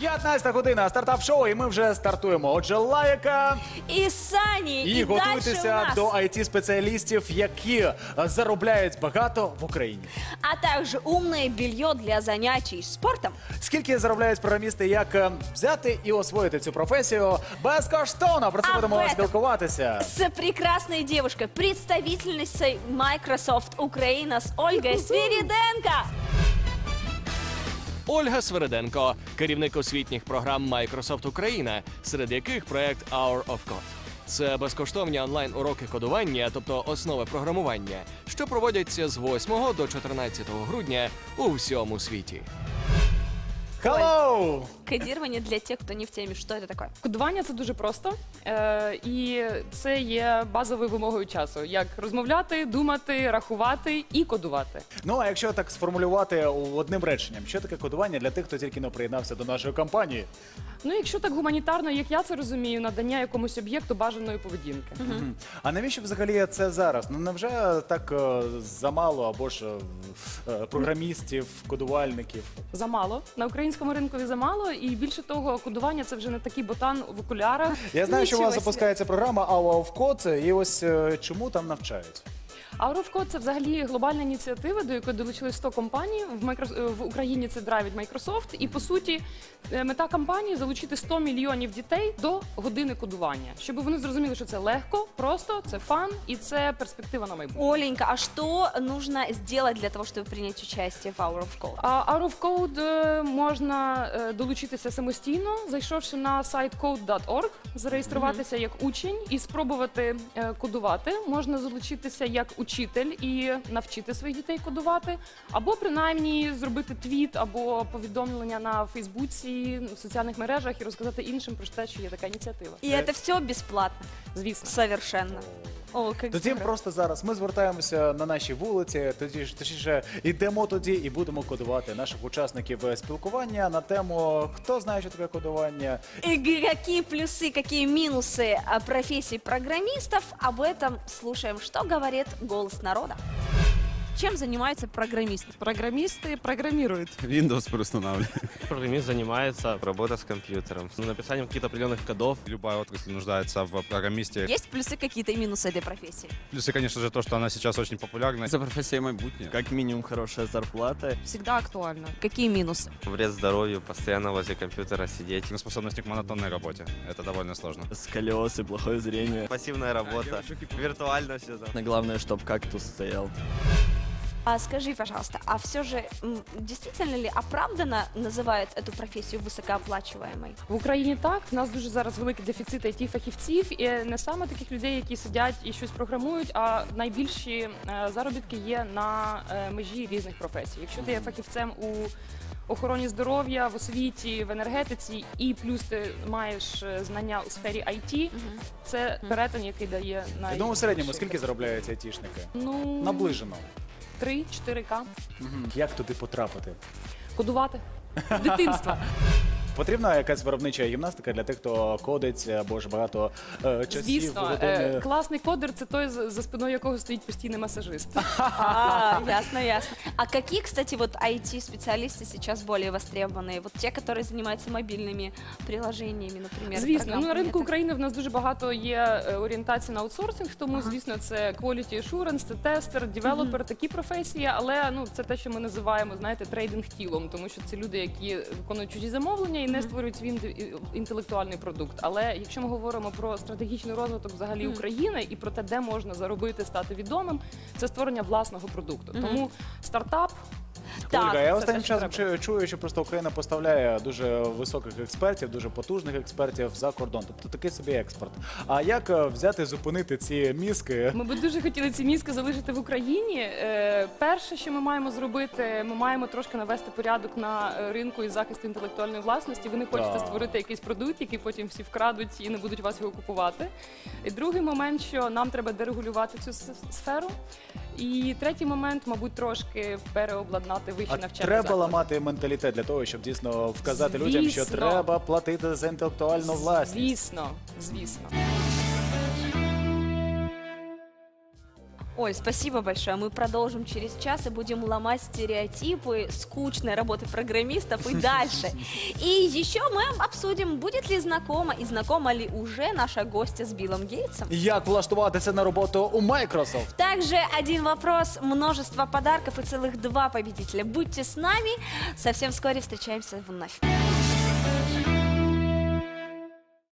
15 година, стартап шоу, і ми вже стартуємо. Отже, лайка І Сані, і, і, далі у готуйтеся нас. до it спеціалістів, які е, заробляють багато в Україні. А также умное белье для занятий спортом. Скільки заробляють програмісти, як е, взяти і освоїти цю професію безкоштовно? Про це А будемо этом- спілкуватися. С прекрасной девушкой, представительницей Microsoft Украина с Ольгой Свириденко. Ольга Свереденко, керівник освітніх програм Microsoft Україна, серед яких проект Hour of Code. Це безкоштовні онлайн-уроки кодування, тобто основи програмування, що проводяться з 8 до 14 грудня у всьому світі. Hello! Кодирование для тех, кто не в теме. Что это такое? Кодування це дуже просто, е, і це є базовою вимогою часу: як розмовляти, думати, рахувати і кодувати. Ну а якщо так сформулювати одним реченням, що таке кодування для тих, хто тільки не приєднався до нашої компанії? Ну, якщо так гуманітарно, як я це розумію, надання якомусь об'єкту бажаної поведінки. Мгм. А навіщо взагалі це зараз? Ну невже так е, замало або ж е, е, програмістів, кодувальників? Замало на українському ринку замало, і більше того, кодування це вже не такий ботан в окулярах. Я знаю, що у вас запускається програма Ауавкод. і ось е, чому там навчають? Hour – це взагалі глобальна ініціатива, до якої долучились 100 компаній. В, Micro- в Україні це драйвить Microsoft. І по суті, е, мета кампанії залучити 100 мільйонів дітей до години кодування, щоб вони зрозуміли, що це легко, просто це фан і це перспектива на майбутнє. Оленька, а что нужно сделать для того, чтобы принять участие в Hour of Code? А of Code е, можна е, долучитися самостійно, зайшовши на сайт code.org, зареєструватися як учень і спробувати е, кодувати. Можна залучитися як учитель і навчити своїх дітей кодувати, або принаймні зробити твіт або повідомлення на Фейсбуці, в соціальних мережах і розказати іншим про те, що є така ініціатива. И это все бесплатно. Звісно. Совершенно. О, как Тоді здорово. просто зараз ми звертаємося на наші вулиці, тоді ж точніше йдемо тоді і будемо кодувати наших учасників е, спілкування на тему хто знає, що таке кодування. И г- какие плюсы, какие минусы а, профессии программистов, об этом слушаем, что говорит голос народа. Чем занимается программист? Программисты программируют. Windows переустанавливать. Программист занимается работой с компьютером, написанием каких-то определенных кодов. Любая отрасль нуждается в программисте. Есть плюсы какие-то и минусы этой профессии? Плюсы, конечно же, то, что она сейчас очень популярна. Це професія майбутнє. Как минимум хорошая зарплата. Всегда актуально. Какие минусы? Вред здоровью, постоянно возле компьютера сидеть. Способность к монотонной работе. Это довольно сложно. Сколиоз и плохое зрение. Пассивная работа, виртуально все главное, чтобы кактус стоял. А скажи, пожалуйста, а все же м, действительно ли оправданно называют эту профессию высокооплачиваемой? В Україні так. В нас дуже зараз великий дефіцит it фахівців, і не саме таких людей, які сидять і щось програмують, а найбільші е, заробітки є на е, межі різних професій. Якщо ти є фахівцем у охороні здоров'я, в освіті, в енергетиці, і плюс ти маєш е, знання у сфері IT, це перетин, який дає най... Я думаю, в середньому скільки заробляють айтішники? Ну, Наближено. 3-4К. Мгм. Як туди потрапити? Кодувати. З дитинства. Потрібна якась виробнича гімнастика для тих, хто кодить або ж багато е, часів Звісно, години. е, класний кодер це той, за за спиною якого стоїть постійний масажист. А, ясно, ясно. А какие, кстати, вот IT-специалисты сейчас более востребованные? Вот те, которые занимаются мобильными приложениями, например. Звісно, ну на программами, ринку это- України в нас дуже багато є е, орієнтації на аутсорсинг, тому звісно, це quality assurance, це тестер, девелопер, такі професії, але ну це те, що ми називаємо, знаєте, трейдинг тілом, тому що це люди, які виконують чужі замовлення і не створюють свій інтелектуальний продукт. Але якщо ми говоримо про стратегічний розвиток взагалі України і про те, де можна заробити, стати відомим, це створення власного продукту. Тому стартап Так, Ольга, я це останнім те, що часом чую, чую, що просто Україна поставляє дуже високих експертів, дуже потужних експертів за кордон. Тобто такий собі експорт. А як е, взяти, зупинити ці мізки? Ми би дуже хотіли ці мізки залишити в Україні. Е, перше, що ми маємо зробити, ми маємо трошки навести порядок на е, ринку і захисту інтелектуальної власності. Ви не хочете Так. створити якийсь продукт, який потім всі вкрадуть і не будуть вас його купувати. І другий момент, що нам треба дерегулювати цю с- сферу. І третій момент, мабуть, трошки переобладнати вищі А навчання. треба заклади. ламати менталітет для того, щоб дійсно вказати людям, що Звісно. треба платити за інтелектуальну власність. Звісно, звісно. Оль, спасибо большое. Мы продолжим через час и будем ломать стереотипы скучной работы программистов и дальше. И еще мы обсудим, будет ли знакома и знакома ли уже наша гостья с Биллом Гейтсом. Як влаштуватися на роботу у Microsoft? Также один вопрос, множество подарков и целых два победителя. Будьте с нами. Совсем вскоре встречаемся вновь.